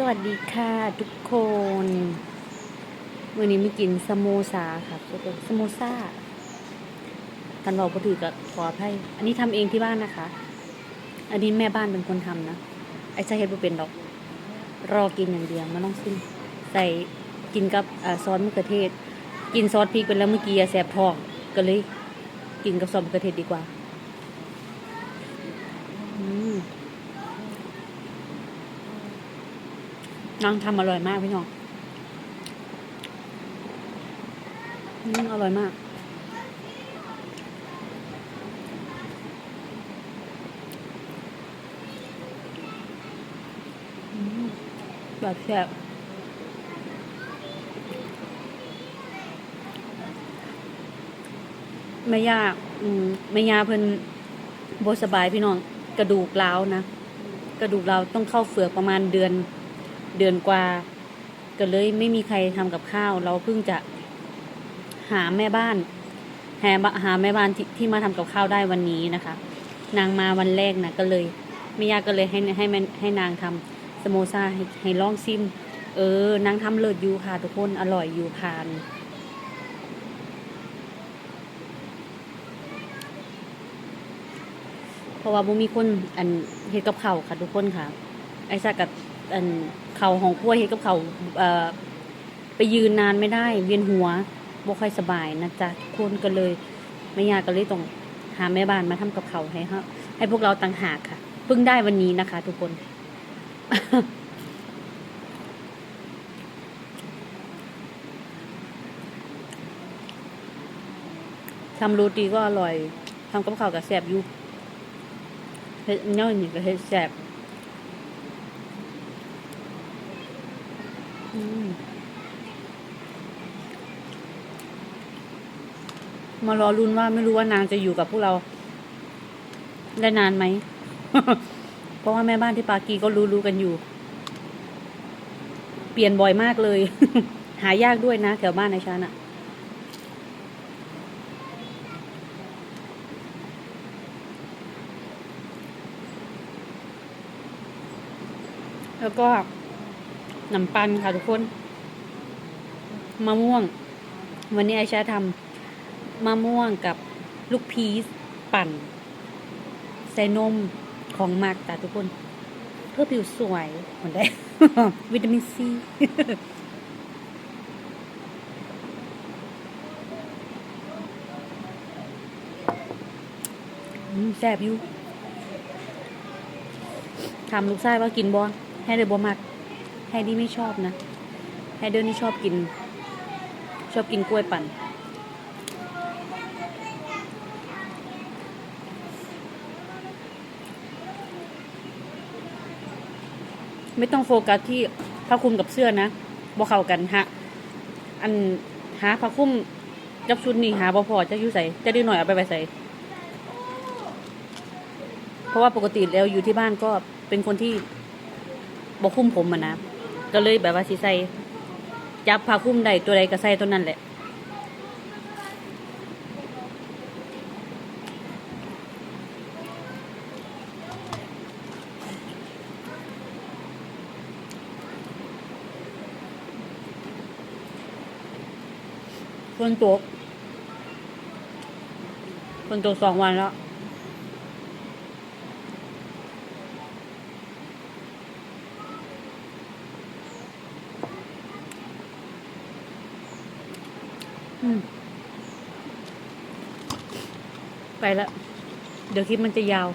สวัสดีค่ะทุกคนวันนี้มีกินสโมซาค่ะทุกคนสโมซาทันบอกพอถือกับขออภัยอันนี้ทำเองที่บ้านนะคะ อันนี้แม่บ้านเป็นคนทำนะไอ้ชาเฮ็ดบ่เป็นดอก รอกินอย่างเดียวมันต้องซิมใส่กินกับอซอสมะเขือเทศ กินซอสพริกไปแล้วเมื่อกี้แสบท้องก็เลย กินกับซอสมะเขือเทศดีกว่า อืม น้องทำอร่อยมากพี่น้องอืมอร่อยมากแบบแซ่บแม่ย่าอืมแม่ย่าเพิ่นบสบายพี่น้อง กระดูกร้าวนะ กระดูกเราต้องเข้าเฟือกประมาณเดือน เดือนกว่าก็เลยไม่มีใครทำกับข้าว เราเพิ่งจะหาแม่บ้านหาหาแม่บ้านที่ที่มาทำกับข้าวได้วันนี้นะคะ นางมาวันแรกนะก็เลยไม่ยากก็เลยให้ให้ให้นางทำสโมซาให้ให้ลองซิม เออนางทำเลิศอยู่ค่ะทุกคนอร่อยอยู่ทานเพราะว่าบ่มีคนอันเฮ็ดกับข้าวค่ะทุกคนค่ะ ไอ้ซากับ อันเขาของกล้วยเฮ็ดกับเขาเอ่อไปยืนนานไม่ได้ เวียนหัวบ่ค่อยสบายนะจ๊ะทุกคนก็เลยไม่ยากก็เลยต้องหาแม่บ้านมาทำกับเขาให้ฮะให้พวกเราต่างหากค่ะเพิ่งได้วันนี้นะคะ ทุกคน ทำโรตีก็อร่อย ทำกับข้าวกับแซ่บอยู่เฮ็ดเนาะนี่ก็เฮ็ดแซ่บ มารอรุนว่าไม่รู้ว่านางจะอยู่กับพวกเรา ได้นานไหม เพราะว่าแม่บ้านที่ปากีก็รู้ๆกันอยู่ เปลี่ยนบ่อยมากเลย หายากด้วยนะแถวบ้านในฉันอะแล้วก็ น้ำปันค่ะทุกคน มะม่วง วันนี้ไอชาทำมะม่วงกับลูกพีชปั่น ใส่นมของมากแต่ทุกคน เพื่อผิวสวยเหมือนได้ วิตามินซีแซ่บอยู่ทำลูกไส้ว่ากินบอให้เลยบอมัก ให้ดีไม่ชอบนะให้เดินนี่ชอบกิน ชอบกินกล้วยปั่น ไม่ต้องโฟกัสที่ผ้าคลุมกับเสื้อนะบ่เข้ากันฮะ อันหาผ้าคลุมกับชุดนี้หาบ่พอจะอยู่ใส่จะด้หน่อยเอาไปไปใส่เพราะว่าปกติแล้วอยู่ที่บ้านก็เป็นคนที่บ่คลุมผมอะนะ ก็เลยแบบว่าสิใส่จับผ้าคลุมใดตัวใดก็ใส่ตัวนั้นแหละฝนตกฝนตกสองวันแล้ว ไปแล้วเดี๋ยวคลิปมันจะยาว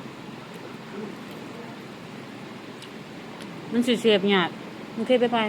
มันเสียบหยาดโอเคไปไป